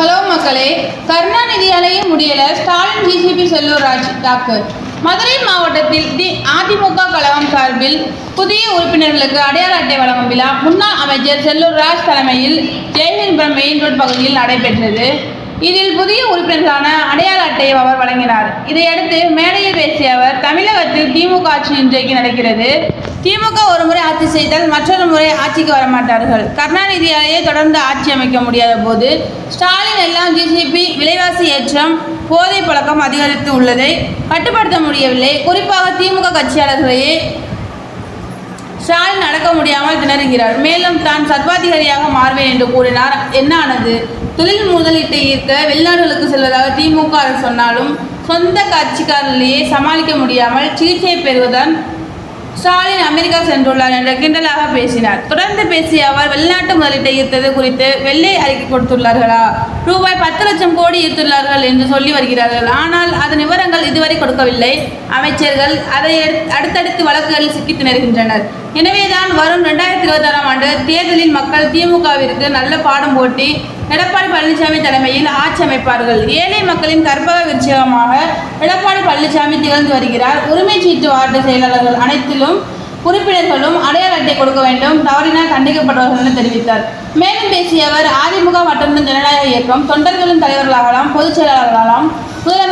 Hello மக்களே கருணாநிதி அலையும் முடியல ஸ்டாலின் டிசிபி செல்லூர் ராஜ் தாக்கு மதுரை மாவட்டத்தில் தி அதிமுக கழகம் சார்பில் புதிய உறுப்பினர்களுக்கு அடையாள அட்டை வழங்கும் விழா முன்னாள் அமைச்சர் செல்லூர் ராஜ் தலைமையில் ஜெயஹின்புரம் மெயின் ரோட் பகுதியில் நடைபெற்றது. இதில் புதிய உறுப்பினர்களான அடையாள அட்டையை அவர் வழங்கினார். இதையடுத்து மேடையில் பேசிய அவர் தமிழகத்தில் திமுக ஆட்சி இன்றைக்கு நடக்கிறது. திமுக ஒரு முறை ஆட்சி செய்தால் மற்றொரு முறை ஆட்சிக்கு வர மாட்டார்கள். கருணாநிதியாலேயே தொடர்ந்து ஆட்சி அமைக்க முடியாத போது ஸ்டாலின் எல்லாம் ஜிசிபி விலைவாசி ஏற்றம் போதை பழக்கம் அதிகரித்து உள்ளதை கட்டுப்படுத்த முடியவில்லை. குறிப்பாக திமுக கட்சியாளர்களையே ஸ்டாலின் நடக்க முடியாமல் திணறுகிறார் மேலும் தான் சர்வாதிகாரியாக மாறுவேன் என்று கூறினார். என்ன ஆனது? தொழில் முதலீட்டை ஈர்க்க வெளிநாடுகளுக்கு செல்வதாக திமுக அரசு சொன்னாலும் சொந்த கட்சிக்காரர்களையே சமாளிக்க முடியாமல் சிகிச்சை பெறுவதுதான் ஸ்டாலின் அமெரிக்கா சென்றுள்ளார் என்ற கிண்டலாக பேசினார். தொடர்ந்து பேசிய அவர் வெளிநாட்டு முதலீட்டை ஈர்த்தது குறித்து வெள்ளை அறிக்கை கொடுத்துள்ளார்களா? ரூபாய் பத்து லட்சம் கோடி ஈர்த்துள்ளார்கள் என்று சொல்லி வருகிறார்கள். ஆனால் அதன் விவரங்கள் இதுவரை கொடுக்கவில்லை. அமைச்சர்கள் அதை அடுத்தடுத்து வழக்குகளில் சிக்கி திணறுகின்றனர். எனவேதான் வரும் ரெண்டாயிரத்தி இருபத்தாறாம் ஆண்டு தேர்தலில் மக்கள் திமுகவிற்கு நல்ல பாடம் போட்டி எடப்பாடி பழனிசாமி தலைமையில் ஆட்சி அமைப்பார்கள். ஏழை மக்களின் கற்பக விருட்சகமாக எடப்பாடி பழனிசாமி திகழ்ந்து வருகிறார். உரிமை சீட்டு வார்டு செயலாளர்கள் அனைத்திலும் உறுப்பினர்களும் அடையாள அட்டை கொடுக்க வேண்டும். தவறினால் கண்டிக்கப்படுவார்கள் என தெரிவித்தார். மேலும் பேசிய அவர் அதிமுக மற்றும் ஜனநாயக இயக்கம் தொண்டர்களின் தலைவர்களாகலாம் பொதுச் செயலாளர்களாகலாம்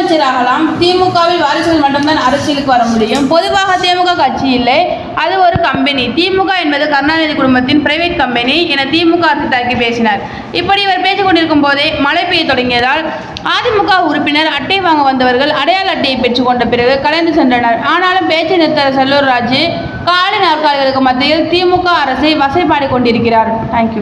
முதலமைச்சராகலாம் திமுகவில் வாரிசுகள் மட்டும்தான் அரசியலுக்கு வர முடியும். பொதுவாக திமுக கட்சி இல்லை. அது ஒரு கம்பெனி திமுக என்பது கருணாநிதி குடும்பத்தின் பிரைவேட் கம்பெனி என திமுக அரசு தாக்கி பேசினார். இப்படி இவர் பேசிக் கொண்டிருக்கும் போதே மழை பெய்ய தொடங்கியதால் அதிமுக உறுப்பினர் அட்டை வாங்க வந்தவர்கள் அடையாள அட்டையை பெற்றுக்கொண்ட பிறகு கலைந்து சென்றனர். ஆனாலும் பேச்சு நிறுத்த செல்லூர் ராஜு காலி நாற்காலிகளுக்கு மத்தியில் திமுக அரசை வசைபாடி கொண்டிருக்கிறார். தேங்க்யூ